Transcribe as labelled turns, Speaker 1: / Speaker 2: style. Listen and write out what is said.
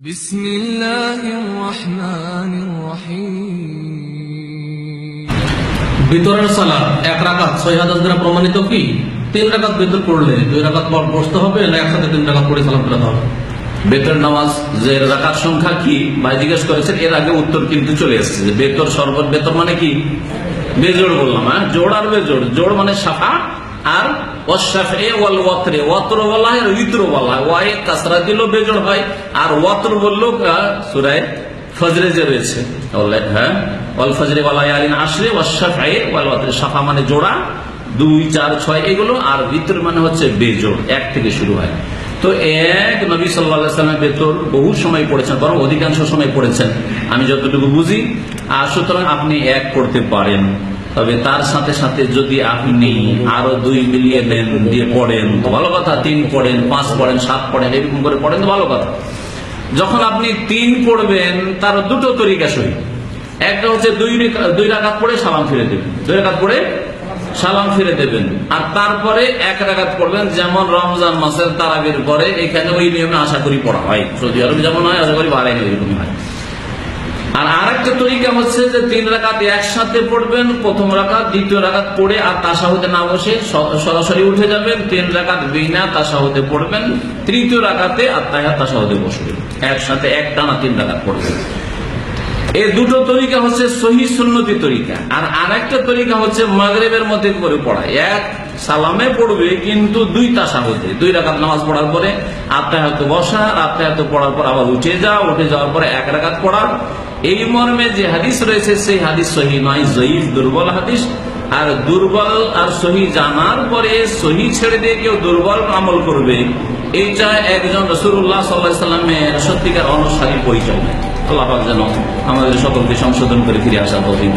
Speaker 1: بسم الله الرحمن الرحيم
Speaker 2: ভিতরের সালাদ এক রাকাত ছয় হাজার দ্বারা প্রমাণিত কি তিন রাকাত ভিতর পড়লে দুই রাকাত পর বসতে হবে না একসাথে তিন রাকাত পড়ে সালাম ফেরাতে হবে বেতর নামাজ যে রাকাত সংখ্যা কি ভাই জিজ্ঞেস করেছেন এর আগে উত্তর কিন্তু চলে এসেছে যে বেতর সর্বত বেতর মানে কি বেজোড় বললাম হ্যাঁ জোড় আর বেজোড় জোড় মানে সাফা আর ওয়াশাফে ওয়াল ওয়াতরে ওয়াতর বলা হয় ইত্র বলা হয় ওয়াই কাসরা দিলেও বেজোড় হয় আর ওয়াতর বললেও আহ, সূরায় ফজরে যে রয়েছে। হ্যাঁ ওয়াল ফজরে ওয়ালা ইয়ালিন আসলে ওয়াশাফে ওয়াল ওয়াতরে সাফা মানে জোড়া দুই চার ছয় এগুলো আর ভিতর মানে হচ্ছে বেজোড় এক থেকে শুরু হয়। তো এক নবী সাল্লা সাল্লামের ভেতর বহু সময় পড়েছেন বরং অধিকাংশ সময় পড়েছেন। আমি যতটুকু বুঝি আর সুতরাং আপনি এক করতে পারেন। তবে তার সাথে সাথে যদি আপনি আরও দুই মিলিয়ে দেন, দিয়ে পড়েন, তো ভালো কথা। তিন পড়েন, পাঁচ পড়েন, সাত পড়েন, এরকম করে পড়েন তো ভালো কথা। যখন আপনি তিন পড়বেন, তার দুটো তরিকা সহি। একটা হচ্ছে দুই দুই রাকাত পড়ে সালাম ফিরে দেবেন। দুই রাকাত পড়ে সালাম ফিরে দেবেন। আর তারপরে এক রাকাত পড়বেন, যেমন রমজান মাসের তারাবির পরে এখানে ওই নিয়মে আশা করি পড়া হয়। সৌদি আরবে যেমন হয়, আশা করি বাড়াই এরকমই হয়। আর আরেকটা তরিকা হচ্ছে যে তিন রাকাত একসাথে পড়বেন, প্রথম রাকাত, দ্বিতীয় রাকাত পড়ে আর তাসাহুদে না বসে সরাসরি উঠে যাবেন, তিন রাকাত বিনা তাসাহুদে পড়বেন, তৃতীয় রাকাতে আর তাহা তাসাহুদে বসবেন একসাথে এক টানা তিন রাকাত পড়বেন। এই দুটো তরিকা হচ্ছে সহি সুন্নতি তরিকা। আর আরেকটা তরিকা হচ্ছে মাগরেবের মধ্যে করে পড়া। এক সালামে পড়বে কিন্তু দুই তাসাহুদে দুই রাকাত নামাজ পড়ার পরে আত্মাহত বসা আত্মাহত পড়ার পর আবার উঠে যাওয়া, উঠে যাওয়ার পরে এক রাকাত পড়া। এই মর্মে যে হাদিস রয়েছে, সেই হাদিস সহি নয়, জয়ীফ, দুর্বল হাদিস। আর দুর্বল আর সহি জানার পরে সহি ছেড়ে দিয়ে কেউ দুর্বল আমল করবে, এইটা একজন রসুল্লাহ সাল্লাহ সাল্লামের সত্যিকার অনুসারী পরিচয় আল্লাহ যেন আমাদের সকলকে সংশোধন করে ফিরে আসার তৌফিক।